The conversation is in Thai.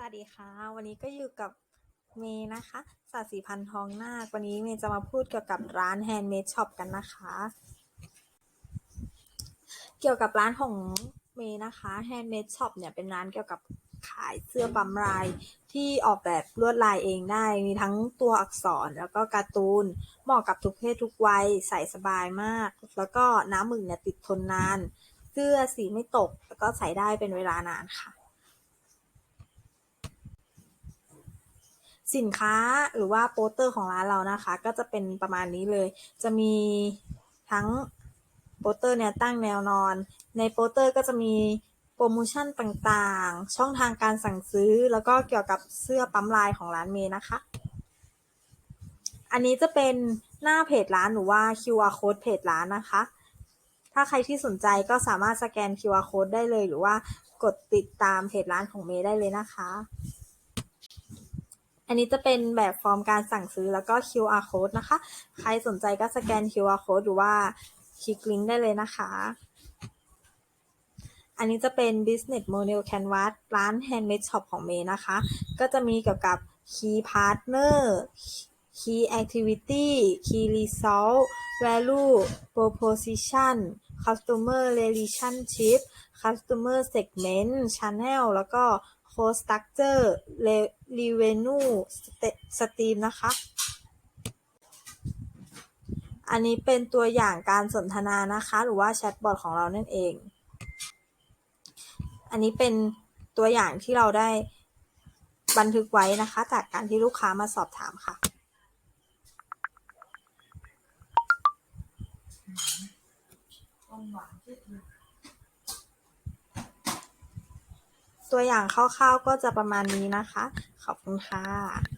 วัสดีค่ะ วันนี้ก็อยู่กับเมย์นะคะสาสีพันธ์ทองนาควันนี้เมย์จะมาพูดเกี่ยวกับร้านแฮนด์เมดช็อปกันนะคะ เกี่ยวกับร้านของเมย์นะคะแฮนด์เมดช็อปเนี่ยเป็นร้านเกี่ยวกับขายเสื้อปั๊มลายที่ออกแบบลวดลายเองได้ มีทั้งตัวอักษรแล้วก็การ์ตูน เหมาะกับทุกเพศทุกวัยใส่สบายมาก แล้วก็น้ำหมึกเนี่ยติดทนนาน เสื้อสีไม่ตกแล้วก็ใส่ได้เป็นเวลานานค่ะ สินค้าหรือว่าโปสเตอร์ของร้านเรานะคะ ก็จะเป็นประมาณนี้เลย จะมีทั้งโปสเตอร์เนี่ยตั้งแนวนอน ในโปสเตอร์ก็จะมีโปรโมชั่นต่างๆ ช่องทางการสั่งซื้อ แล้วก็เกี่ยวกับเสื้อปั๊มลายของร้านเมย์นะคะ อันนี้จะเป็นหน้าเพจร้านหรือว่า QR code เพจร้านนะคะ ถ้าใครที่สนใจก็สามารถสแกน QR code ได้เลย หรือว่ากดติดตามเพจร้านของเมย์ได้เลยนะคะ อันนี้จะเป็นแบบฟอร์มการสั่งซื้อแล้วก็ QR code นะคะ ใครสนใจก็สแกน QR code หรือว่าคลิกลิงก์ได้เลยนะคะ อันนี้จะเป็น business model canvas ร้าน handmade shop ของเมย์นะคะ ก็จะมีเกี่ยวกับ key partner key activity key result value proposition customer relationship customer segment channel แล้วก็ cost structure Revenue Stream นะคะ อันนี้เป็นตัวอย่างการสนทนานะคะ หรือว่าแชทบอทของเรานั่นเอง อันนี้เป็นตัวอย่างที่เราได้บันทึกไว้นะคะ จากการที่ลูกค้ามาสอบถามค่ะ ตัวอย่างคร่าวๆก็จะประมาณนี้นะคะ ขอบคุณค่ะ